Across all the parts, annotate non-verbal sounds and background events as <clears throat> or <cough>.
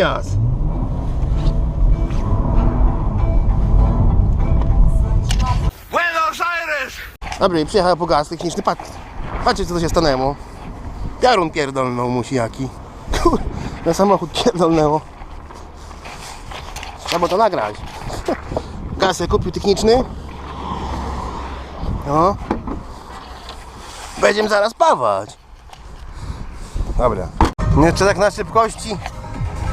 Dias! Buenos Aires! Dobra, i przyjechał po gaz techniczny. Patrz, patrzcie co to się stanęło. Piorun pierdolnął musi jaki. <laughs> Na samochód pierdolnęło. Trzeba to nagrać. <laughs> Gaz sobie kupił techniczny. No. Będziemy zaraz pawać. Dobra. Jeszcze tak na szybkości.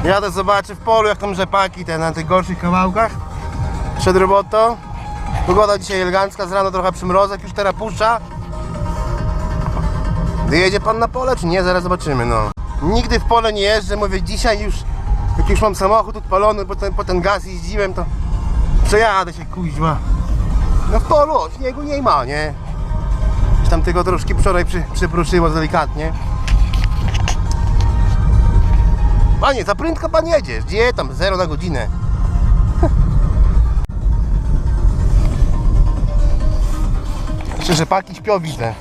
Jadę zobaczę w polu jak tam rzepaki te na tych gorszych kawałkach. Przed robotą. Pogoda dzisiaj elegancka, z rana trochę przymrozek, już teraz puszcza. Wyjedzie pan na pole, czy nie? Zaraz zobaczymy, no. Nigdy w pole nie jeżdżę, mówię dzisiaj już, jak już mam samochód odpalony, bo ten, po ten gaz jeździłem, to przejadę się, kuźwa. No w polu, śniegu nie ma, nie? Tam tego troszkę wczoraj przy, przypruszyło delikatnie. Panie, za prędko pan jedziesz, gdzie tam, zero na godzinę. <laughs> Jeszcze rzepaki śpią widzę. <clears throat>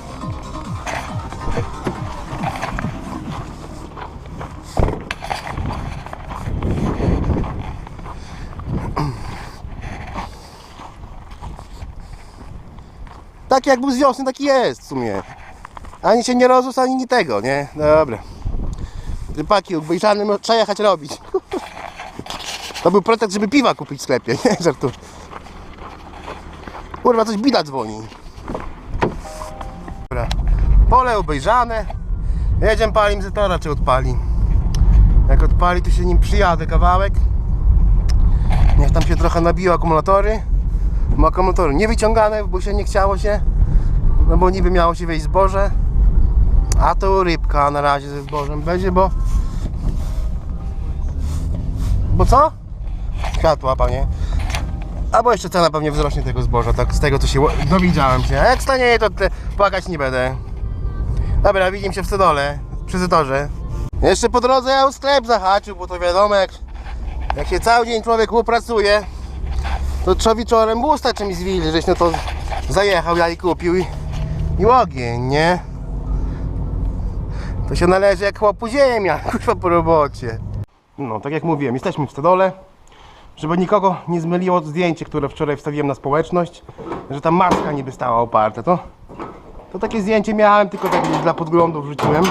Tak jak był z wiosny, taki jest w sumie. Ani się nie rozrósł, ani nie tego, nie? Dobra. Rzepaki obejrzane, no, trzeba jechać robić. <laughs> To był pretekst, żeby piwa kupić w sklepie, <laughs> nie? Żartu. Kurwa, coś bida dzwoni. Dobra. Pole obejrzane. Jedziemy po alimzatora, czy odpali. Jak odpali, to się nim przyjadę kawałek. Niech tam się trochę nabiło akumulatory. Bo akumulatory nie wyciągane, bo się nie chciało się. No bo niby miało się wejść zboże. A to rybka na razie ze zbożem będzie, bo... Bo co? Światła, panie. Albo jeszcze cena pewnie wzrośnie tego zboża, tak z tego co się dowiedziałem się. A jak stanie, to płakać nie będę. Dobra, widzimy się w Stodole, przy Zetorze. Jeszcze po drodze ja sklep zahaczył, bo to wiadomo, jak, jak się cały dzień człowiek pracuje, to trzeba wieczorem busta czymś zwilżyć, no to zajechał ja i kupił i, i ogień, nie? To się należy jak chłopu ziemia, <laughs> kurwa po robocie. No, tak jak mówiłem, jesteśmy w Stodole. Żeby nikogo nie zmyliło zdjęcie, które wczoraj wstawiłem na społeczność, że ta maska niby stała oparta, to, to takie zdjęcie miałem, tylko tak dla podglądu wrzuciłem.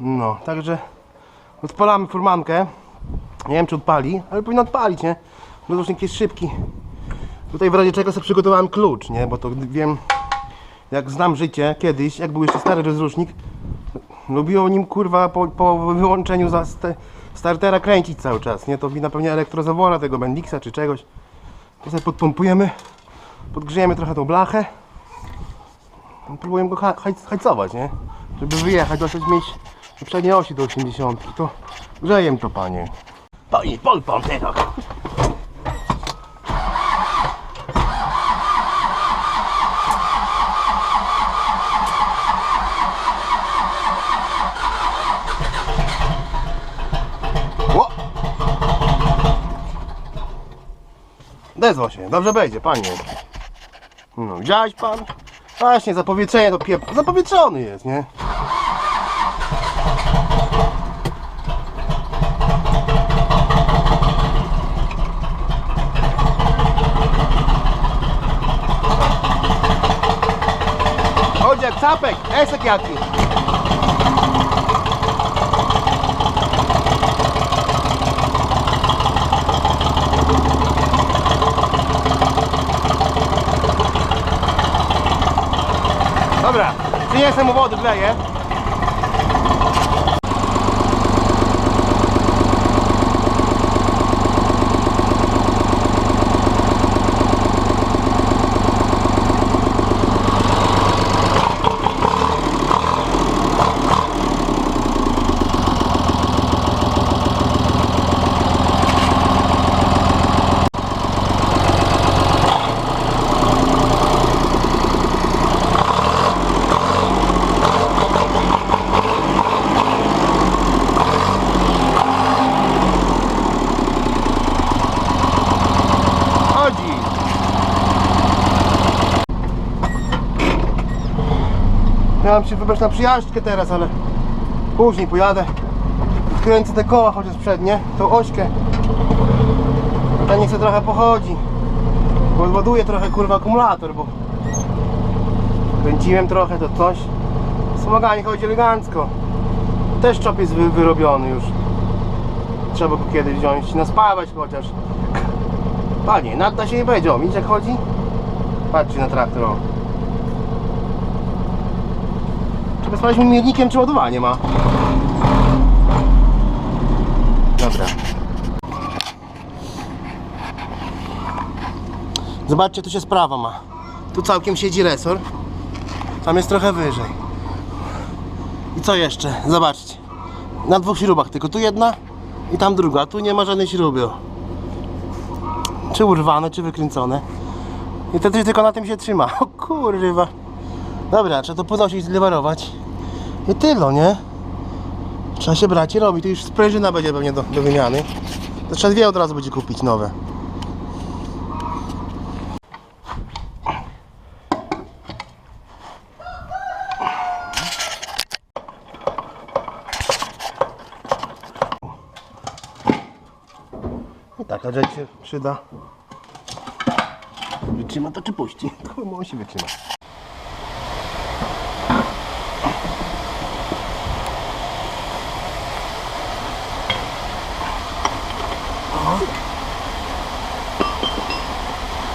No, także odpalamy furmankę. Nie wiem czy odpali, ale powinno odpalić, nie? Rozrusznik jest szybki. Tutaj w razie czego sobie przygotowałem klucz, nie? Bo to wiem, jak znam życie kiedyś, jak był jeszcze stary rozrusznik, lubiło nim kurwa po, po wyłączeniu za ste, startera kręcić cały czas, nie? To wina pewnie elektrozawora tego Bendixa czy czegoś. To sobie podpompujemy, podgrzejemy trochę tą blachę. Próbujemy go ha- haj- hajcować, nie? Żeby wyjechać, dosyć mieć do przedniej osi do 80. To grzejem to panie. Panie, pol pan teraz. Odezwał się, dobrze będzie, panie. No, widziałeś pan? Właśnie, zapowietrzenie to piep... Zapowietrzony jest, nie? Chodź jak capek, esek jaki. Dobra, przyniosę mu wody, wleję. Chodzi. Miałem się wybrać na przyjażdżkę teraz, ale później pojadę. Odkręcę te koła chociaż przednie, tą ośkę. Ta niech se trochę pochodzi. Bo odładuje trochę kurwa akumulator, bo kręciłem trochę to coś. Wspomaganie chodzi elegancko. Też czop jest wy, wyrobiony już. Trzeba go kiedyś wziąć naspawać chociaż. Panie, nada się nie będzie. O, jak chodzi? Patrzcie na traktor. Mu miernikiem, czy ładowanie ma. Dobra. Zobaczcie, tu się sprawa ma. Tu całkiem siedzi resor. Tam jest trochę wyżej. I co jeszcze? Zobaczcie. Na dwóch śrubach, tylko tu jedna i tam druga. Tu nie ma żadnej śruby. Czy urwane, czy wykręcone. I to tylko na tym się trzyma. <laughs> O kurwa. Dobra, trzeba to podnosić, zlewarować. I tyle, nie? Trzeba się brać i robić. Tu już sprężyna będzie pewnie do, do wymiany. To trzeba dwie od razu będzie kupić nowe. I taka rzecz się przyda. Wytrzyma to czy puści? <laughs> To musi wytrzymać.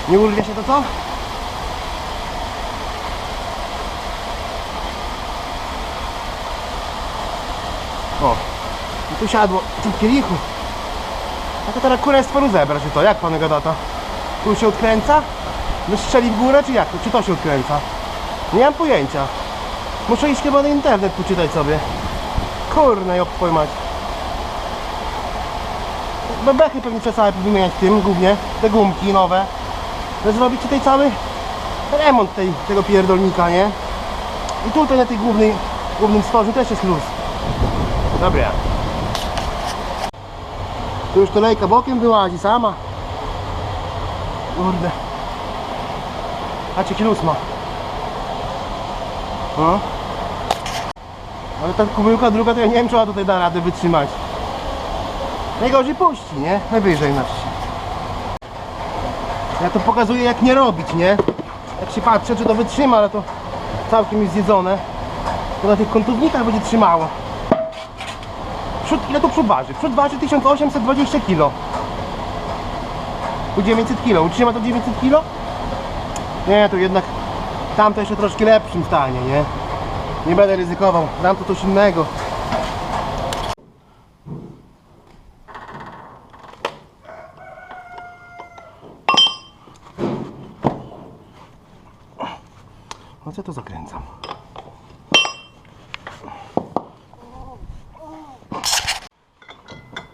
Nie urwie się to co? O, i tu siadło w tym kielichu. A to teraz kurestwo rozebrać czy to, jak pan gadata? Tu się odkręca? Wystrzeli w górę czy jak? Czy to się odkręca? Nie mam pojęcia. Muszę iść chyba na internet poczytać sobie. Kurna, jak twój mać. Bebechy pewnie trzeba całe wymieniać w tym głównie, te gumki nowe. Zrobić tutaj cały remont tej, tego pierdolnika, nie? I tutaj na tej głównej, głównym stworzu też jest luz. Dobra. Tu już kolejka bokiem wyłazi sama. Kurde. Patrzcie jaki luz ma. No. Ale ta kubełka druga to ja nie wiem czy ona tutaj da radę wytrzymać. Najgorzej puści, nie? Najwyżej się. Ja to pokazuję jak nie robić, nie? Jak się patrzę czy to wytrzyma, ale to całkiem jest zjedzone. To na tych kątownikach będzie trzymało. Przód, ile to przód waży? Przód waży 1820 kg. Tu 900 kg. Utrzyma to 900 kg? Nie, to jednak tamto jeszcze troszkę lepszym stanie, nie? Nie będę ryzykował. Dam to coś innego. No co to zakręcam?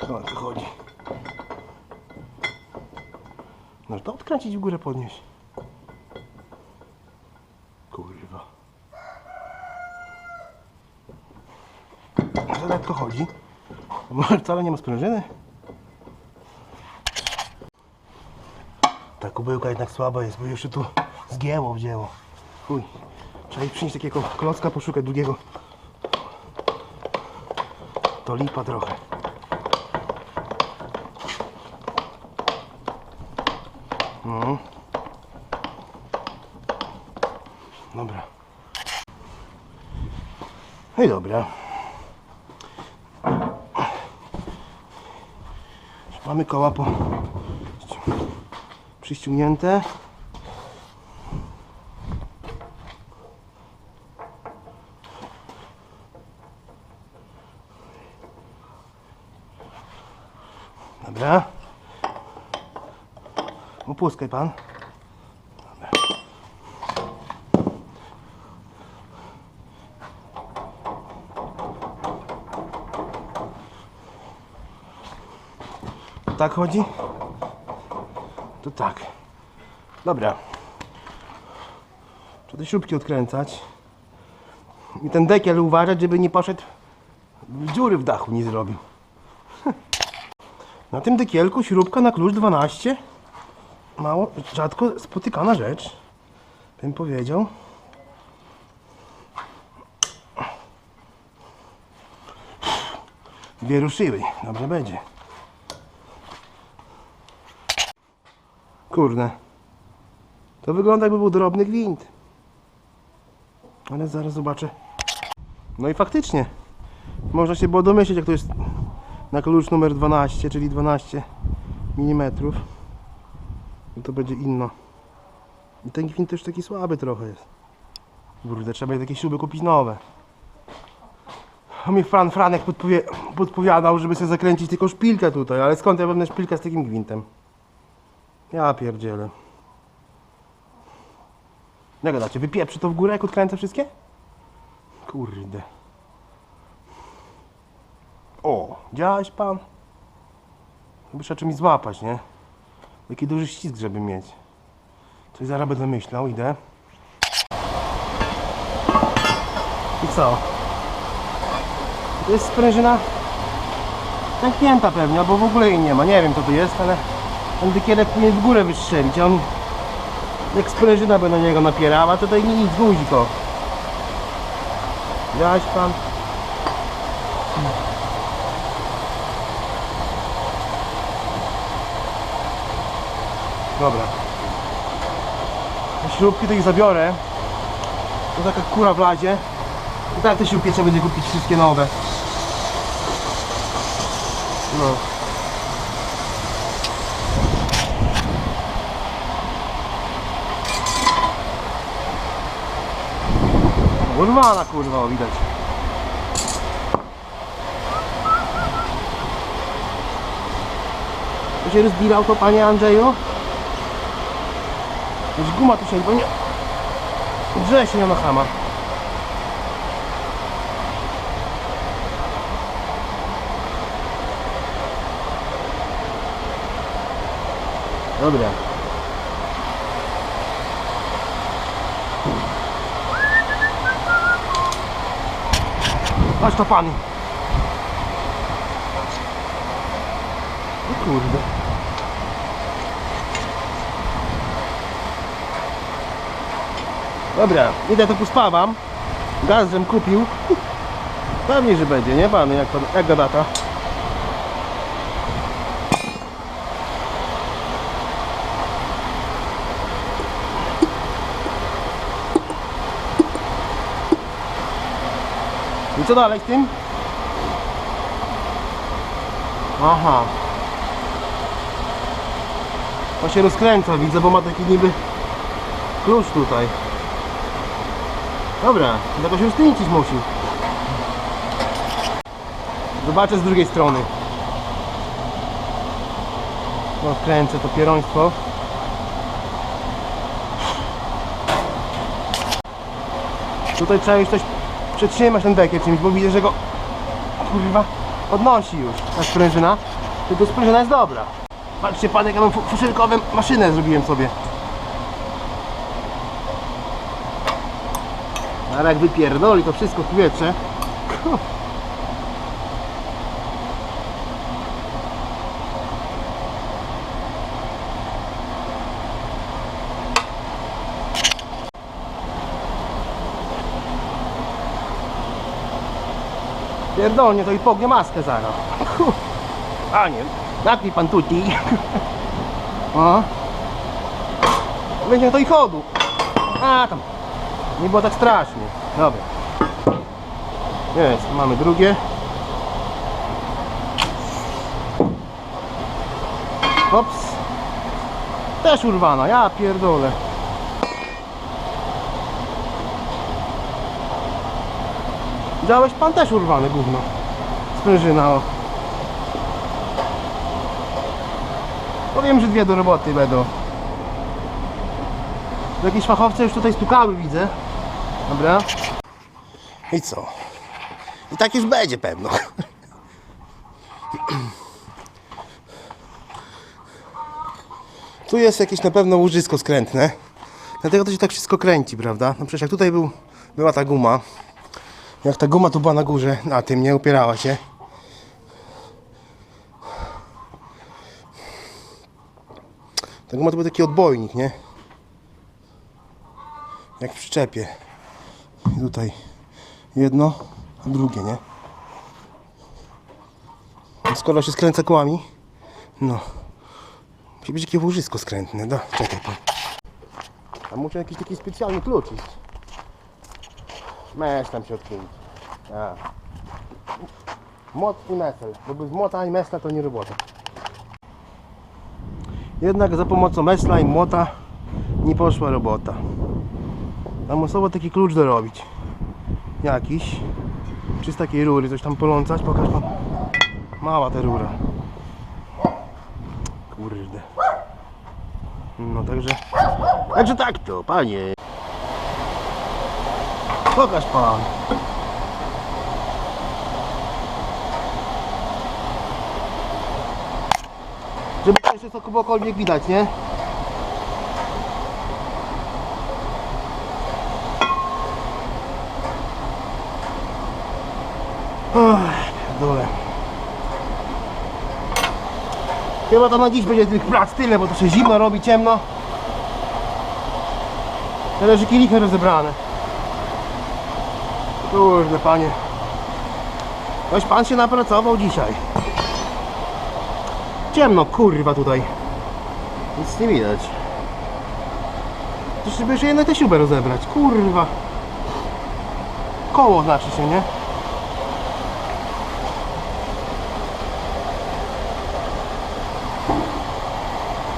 O co chodzi? No to odkręcić w górę podnieść. Kurwa. Za lekko chodzi. Może wcale nie ma sprężyny? Ta kubełka jednak słaba jest, bo jeszcze tu zgięło wzięło. Chuj. Trzeba przynieść takiego klocka, poszukać drugiego. To lipa trochę. I dobra. Mamy koła po przyściągnięte. Dobra. Upuskaj pan. Dobra. Tak chodzi? To tak. Dobra. Trzeba te śrubki odkręcać. I ten dekiel uważać, żeby nie poszedł dziury w dachu, nie zrobił. <laughs> Na tym dekielku śrubka na klucz 12. Mało, rzadko spotykana rzecz. Bym powiedział. Dwie ruszyły. Dobrze będzie. Kurde. To wygląda jakby był drobny gwint. Ale zaraz zobaczę. No i faktycznie. Można się było domyśleć, jak to jest na klucz numer 12, czyli 12 mm. To będzie inno. I ten gwint też taki słaby trochę jest. Kurde, trzeba jest jakieś śruby kupić nowe. A mi Fran Franek podpowie, podpowiadał, żeby sobie zakręcić tylko szpilkę tutaj, ale skąd ja będę szpilkę z takim gwintem? Ja pierdzielę. Jak gadacie, wypieprzy to w górę, jak odkręcę wszystkie? Kurde. O, działałeś pan? Chyba trzeba czymś złapać, nie? Taki duży ścisk, żeby mieć. Coś zaraz będę myślał, idę. I co? To jest sprężyna zamknięta pewnie, albo w ogóle jej nie ma. Nie wiem co to jest, ale ten wykierek powinien w górę wystrzelić. On jak sprężyna by na niego napierała, to tutaj nic, guzik o. Widziałeś pan? Dobra. Śrubki to ich zabiorę. To taka kura w ladzie. I tak te śrubki trzeba będzie kupić wszystkie nowe. No. Urwana kurwa, o, widać. To się rozbirał to panie Andrzeju? Już guma tu się bo nie... Drze się na chama. Dobra. Chodź to pan. O kurde. Dobra, idę to pospawam. Gaz żem kupił. Pewnie, że będzie, nie pan? Jak, jak go Co dalej z tym? Aha. To się rozkręca, widzę, bo ma taki niby klucz tutaj. Dobra, jakoś rozkręcić musi. Zobaczę z drugiej strony. No, kręcę to pieroństwo. Tutaj trzeba już coś przytrzymać ten dekiel czymś, bo widzę, że go kurwa podnosi już ta sprężyna. To sprężyna jest dobra. Patrzcie pan, jak ja mam fu- fuszerkową maszynę zrobiłem sobie. Ale jak wypierdoli to wszystko w powietrze. Pierdolnie, to i pognie maskę zaraz. A nie, napij pan tuti. O. Będzie to i chodu. A tam. Nie było tak strasznie. Dobra. Jest, mamy drugie. Hops. Też urwana, ja pierdolę. Widziałeś pan też urwane gówno. Sprężyna o. Powiem, że dwie do roboty będą. Jakieś fachowce już tutaj stukały, widzę. Dobra. I co? I tak już będzie pewno. Tu jest jakieś na pewno łożysko skrętne. Dlatego to się tak wszystko kręci, prawda? No przecież jak tutaj był, była ta guma, jak ta guma tu była na górze, na tym nie upierała się. Ta guma to był taki odbojnik, nie? Jak w przyczepie. I tutaj jedno, a drugie, nie? skoro się skręca kołami, no. Musi być jakieś łożysko skrętne, da, czekaj pan. A muszę jakiś taki specjalny klucz. Mesz tam. A. Młot i mesel, bo bez młota i mesla to nie robota. Jednak za pomocą mesla i młota nie poszła robota. Tam osoba taki klucz dorobić. Jakiś. Czy z takiej rury coś tam polącać? Pokaż pan. Mała ta rura. Kurde. No także. Także tak to, panie. Pokaż pan. Żeby jeszcze cokolwiek widać, nie? Dole. Chyba to na dziś będzie tych prac tyle, bo to się zimno robi, ciemno. Tyle, kielichy rozebrane. Kurde panie. Ktoś pan się napracował dzisiaj. Ciemno, kurwa tutaj. Nic nie widać. To żeby jeszcze jedną tę śrubę rozebrać, kurwa. Koło znaczy się, nie?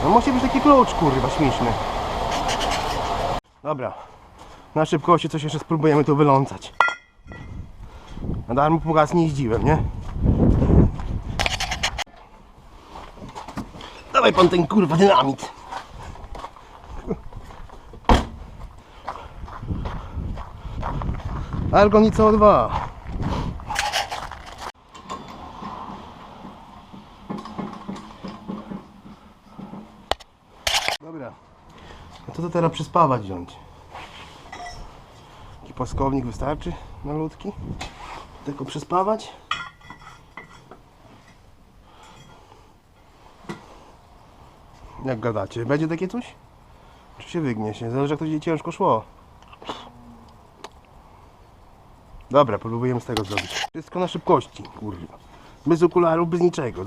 No musi być taki klucz, kurwa, śmieszny. Dobra. Na szybkości coś jeszcze spróbujemy tu wylącać. Na darmo po gaz nie jeździłem, nie? Dawaj pan ten kurwa dynamit. Argon i CO2. Dobra. No to, to teraz przyspawać wziąć. Taki płaskownik wystarczy malutki. Tylko przyspawać. Jak gadacie? Będzie takie coś? Czy się wygnie się? Zależy jak to będzie ciężko szło. Dobra, próbujemy z tego zrobić. Wszystko na szybkości, kurwa. Bez okularów, bez niczego.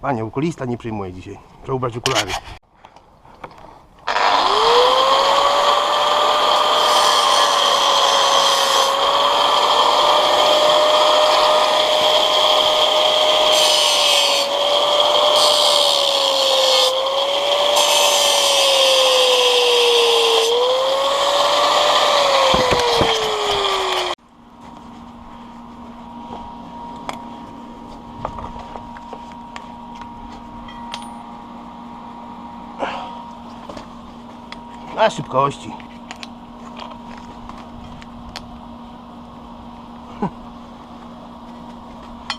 Panie, okulista nie przyjmuje dzisiaj. Trzeba ubrać okulary. Szybkości.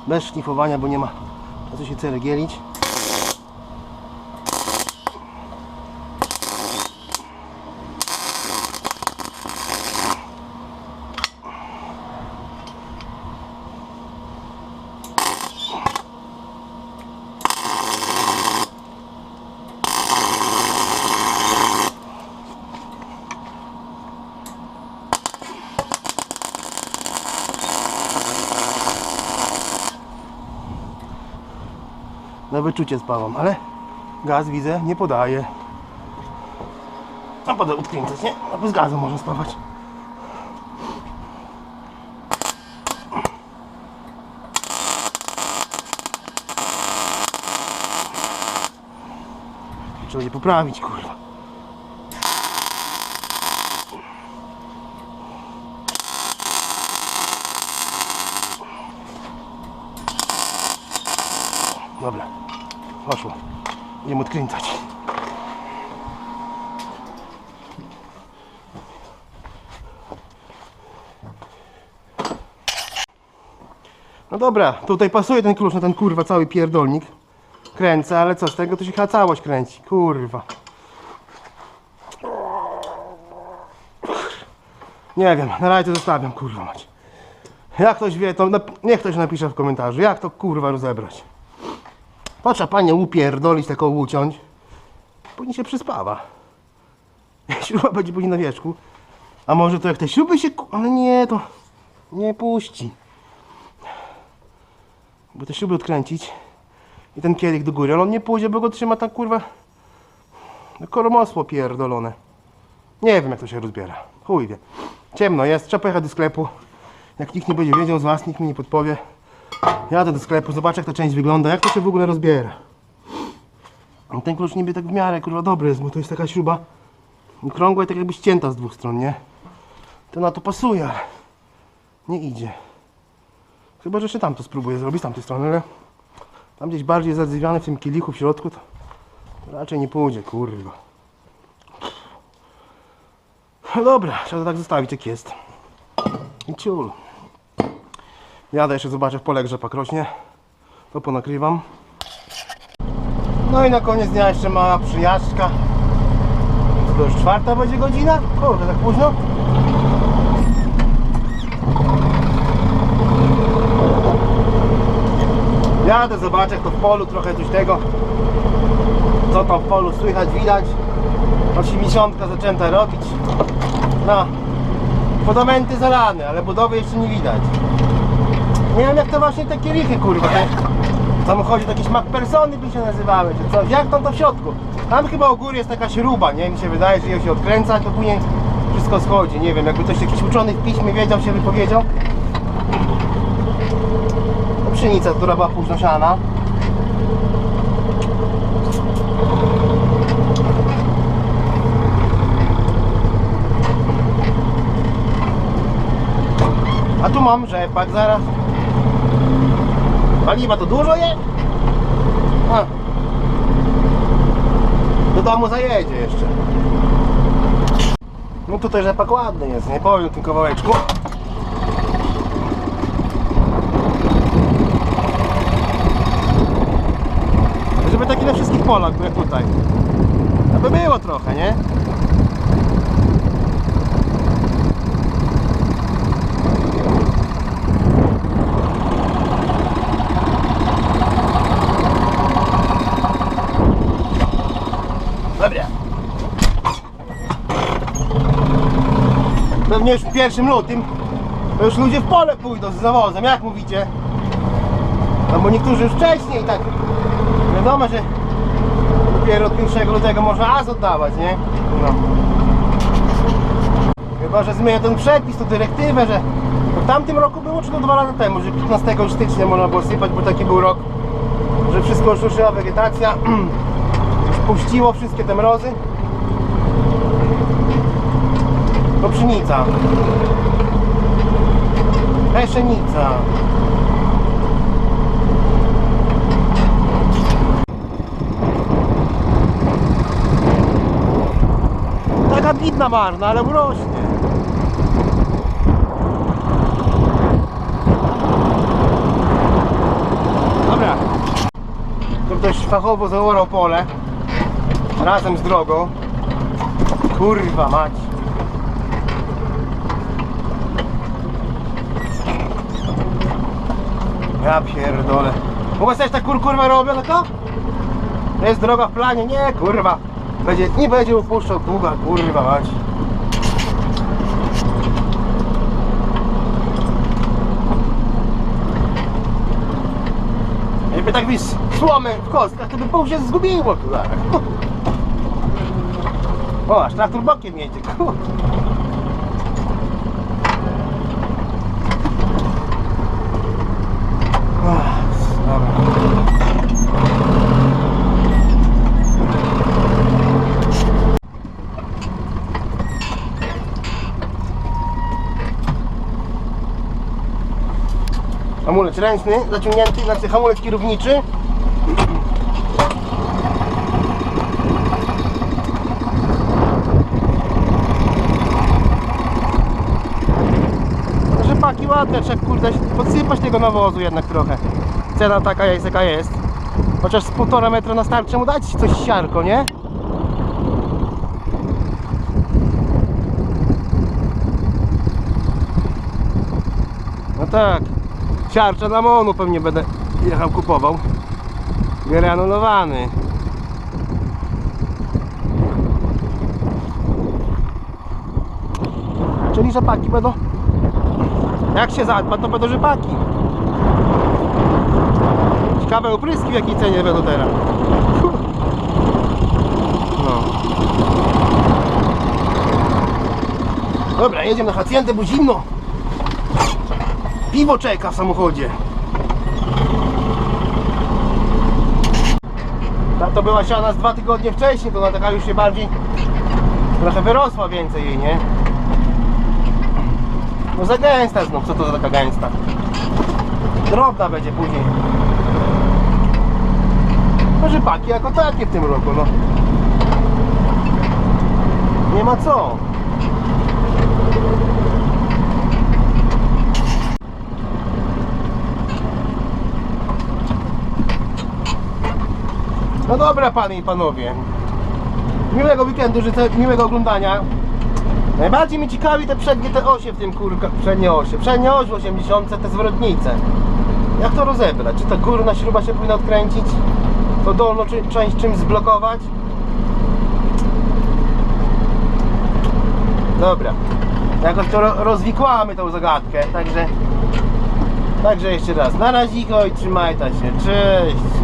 Bez szlifowania, bo nie ma co się ceregielić. Wyczucie spałam, ale gaz widzę nie podaje. A potem odkręcać, nie? No bez gazu można spawać. Trzeba będzie poprawić, kurwa. Dobra, poszło. Idziemy odkręcać. No dobra, tutaj pasuje ten klucz na ten kurwa cały pierdolnik. Kręcę, ale co z tego to się chyba całość kręci. Kurwa. Nie wiem, na razie to zostawiam, kurwa mać. Jak ktoś wie, to niech ktoś napisze w komentarzu, jak to kurwa rozebrać. To trzeba panie upierdolić, tylko uciąć. Później się przyspawa. <laughs> Śruba będzie później na wierzchu. A może to jak te śruby się... Ale nie, to nie puści. By te śruby odkręcić i ten kielich do góry, ale on nie pójdzie, bo go trzyma tak kurwa no koromosło pierdolone. Nie wiem jak to się rozbiera. Chuj wie. Ciemno jest, trzeba pojechać do sklepu. Jak nikt nie będzie wiedział z was, nikt mi nie podpowie. Jadę do sklepu, zobaczę jak ta część wygląda, jak to się w ogóle rozbiera. Ten klucz niby tak w miarę kurwa dobry jest, bo to jest taka śruba okrągła i tak jakby ścięta z dwóch stron, nie? To na to pasuje, ale nie idzie. Chyba, że jeszcze tam to spróbuję zrobić z tamtej strony, ale tam gdzieś bardziej zardzewiany w tym kielichu w środku to raczej nie pójdzie, kurwa. No dobra, trzeba to tak zostawić jak jest. I ciul. Jadę jeszcze zobaczę w pole, jak rzepak rośnie. To ponakrywam. No i na koniec dnia jeszcze mała przyjażdżka. To już czwarta będzie godzina? Kurde, tak późno? Jadę, zobaczę to w polu, trochę coś tego. Co tam w polu słychać, widać. 80 zaczęta robić. No, fundamenty zalane, ale budowy jeszcze nie widać. Wiem jak to właśnie te kielichy kurwa, te samochodzie jakieś MacPersony by się nazywały, czy coś. Jak tam to w środku? Tam chyba u góry jest taka śruba, nie? Mi się wydaje, że ją się odkręca, to później wszystko schodzi. Nie wiem, jakby ktoś jakiś uczony w piśmie wiedział, się wypowiedział. To pszenica, która była późno siana. A tu mam rzepak zaraz. Paliwa to dużo je? A. Do domu zajedzie jeszcze. No tutaj rzepak ładny jest, nie powiem tym kawałeczku. Żeby taki na wszystkich polach jak tutaj. Aby było trochę, nie? Dobra. Pewnie już w pierwszym lutym to już ludzie w pole pójdą z zawozem, jak mówicie? No bo niektórzy już wcześniej tak wiadomo, że dopiero od 1 lutego można az oddawać, nie? No. Chyba, że zmienię ten przepis, tą dyrektywę, że w tamtym roku było, czy to dwa lata temu, że 15 stycznia można było sypać, bo taki był rok, że wszystko już ruszyła wegetacja, już <clears throat> puściło wszystkie te mrozy. To pszenica. Pszenica. Taka bidna marna, ale urośnie. Dobra. To ktoś fachowo zaorał pole. Razem z drogą. Kurwa mać. Ja pierdolę. Mogę sobie tak kur, kurwa robię, no to? Jest droga w planie, nie kurwa. Będzie, nie będzie upuszczał długa, kurwa mać. Jakby tak wiesz, słomy w kostkach, to by pół się zgubiło, kurwa. <laughs> O, aż traktor bokiem jedzie, kurwa. Ach, Dobra. Hamulec ręczny, zaciągnięty, znaczy hamulec kierowniczy. Rzepaki ładne, trzeba kurde podsypać tego nawozu jednak trochę. Cena taka jest jaka jest. Chociaż z półtora metra na starcie mu dać coś siarko, nie? No tak. Siarcza na monu pewnie będę jechał kupował. Granulowany. Czyli rzepaki będą. Jak się zadba, to będą rzepaki. Ciekawe opryski w jakiej cenie będą teraz. No. Dobra, jedziemy na hacjentę, bo zimno. Piwo czeka w samochodzie. Ta to była siana z dwa tygodnie wcześniej, to ona taka już się bardziej trochę wyrosła więcej jej, nie? No za gęsta znów, co to za taka gęsta? Drobna będzie później. Może paki jako takie w tym roku, no. Nie ma co. No dobra panie i panowie. Miłego weekendu, życzę miłego oglądania. Najbardziej mnie ciekawi te przednie te osie w tym kurka, przednie osie. Przednie oś w 80, te zwrotnice. Jak to rozebrać? Czy ta górna śruba się powinna odkręcić? To dolną część czymś zblokować? Dobra. Jakoś to ro- rozwikłamy tą zagadkę, także... Także jeszcze raz, na raziko i trzymajcie się, cześć!